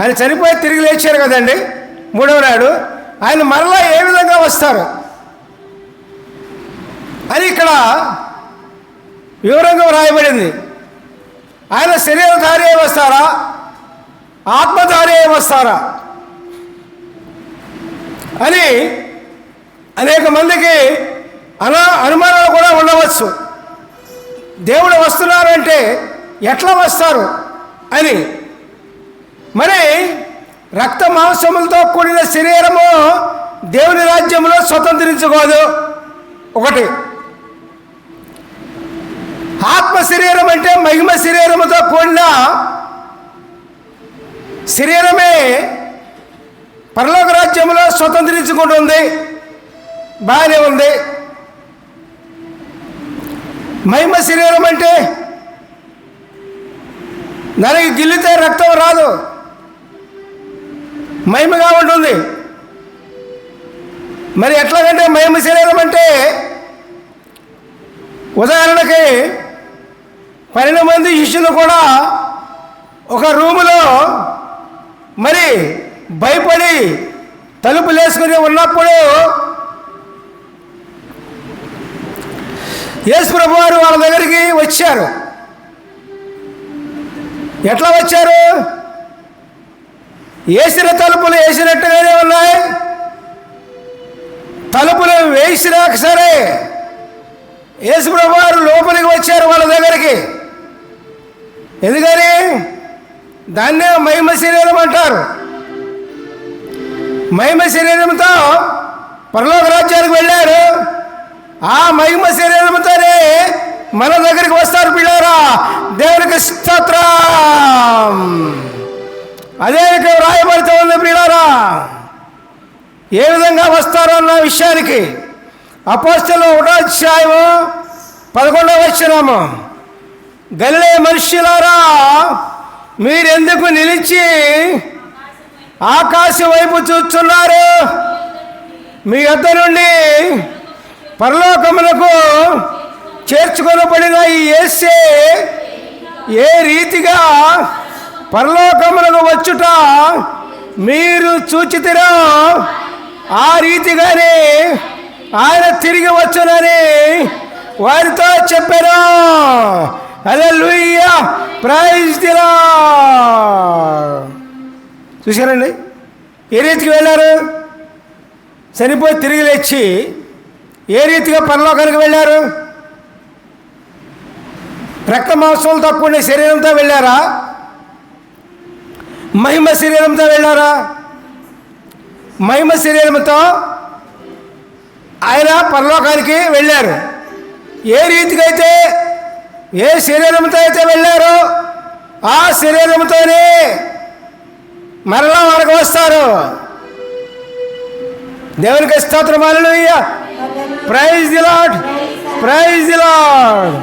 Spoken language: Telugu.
ఆయన చనిపోయి తిరిగి లేచారు కదండి. మూడవ నాడు ఆయన మరలా ఏ విధంగా వస్తారు? అని ఇక్కడ వివరంగా వ్రాయబడింది. ఆయన శరీరధారి అయి వస్తారా? ఆత్మధారి అయి వస్తారా? అని అనేక మందికి అనా అనుమానాలు కూడా ఉండవచ్చు. దేవుడు వస్తున్నారంటే ఎట్లా వస్తారు? అని మరి రక్త మాంసములతో కూడిన శరీరము దేవుని రాజ్యంలో స్వతంత్రించుకోదు. ఒకటి ఆత్మ శరీరం అంటే మహిమ శరీరముతో కూడిన శరీరమే పరలోక రాజ్యంలో స్వతంత్రించుకుంటుంది. బాగానే ఉంది. మహిమ శరీరం అంటే నరికి గిల్లితే రక్తం రాదు. మహిమగా ఉంటుంది. మరి ఎట్లాగంటే మహిమ శరీరం అంటే ఉదాహరణకి పన్నెండు మంది శిష్యులు కూడా ఒక రూములో మరి భయపడి తలుపు వేసుకుని ఉన్నప్పుడు యేసుప్రభు వారు వాళ్ళ దగ్గరికి వచ్చారు. ఎట్లా వచ్చారు? వేసిన తలుపులు వేసినట్టుగానే ఉన్నాయి. తలుపులు వేసినాక సరే యేసుప్రభు వారు లోపలికి వచ్చారు వాళ్ళ దగ్గరికి. ఎందుకని? దాన్నే మహిమ శరీరం అంటారు. మహిమ శరీరంతో పరలోక రాజ్యానికి వెళ్ళారు. ఆ మహిమ శరీరంతోనే మన దగ్గరికి వస్తారు ఏ విధంగా వస్తారో అన్న విషయానికి అపోస్తలు ఒకటో అధ్యాయము పదకొండవ వచ్చినాము గల్లే మనుష్యులారా మీరెందుకు నిలిచి ఆకాశం వైపు చూస్తున్నారు? మీ యొద్ద నుండి పరలోకములకు చేర్చుకొనబడిన ఈ ఏసే ఏ రీతిగా పరలోకములకు వచ్చుట మీరు చూచితిరా? ఆ రీతిగానే ఆయన తిరిగి వచ్చునని వారితో చెప్పారు. అదే లూయ ప్రైజ్ దిలా చూశారండి? ఏ రీతికి వెళ్ళారు? చనిపోయి తిరిగి లేచి ఏ రీతిగా పరలోకానికి వెళ్ళారు? రక్త మాంసంతో కూడిన శరీరంతో వెళ్ళారా? మహిమ శరీరంతో వెళ్ళారా? మహిమ శరీరంతో ఆయన పరలోకానికి వెళ్ళారు. ఏ రీతికైతే అయితే ఏ శరీరంతో అయితే వెళ్ళారో ఆ శరీరంతోనే మరలా మనకు వస్తారు. దేవునికి స్తోత్రమాలు praise the Lord praise the Lord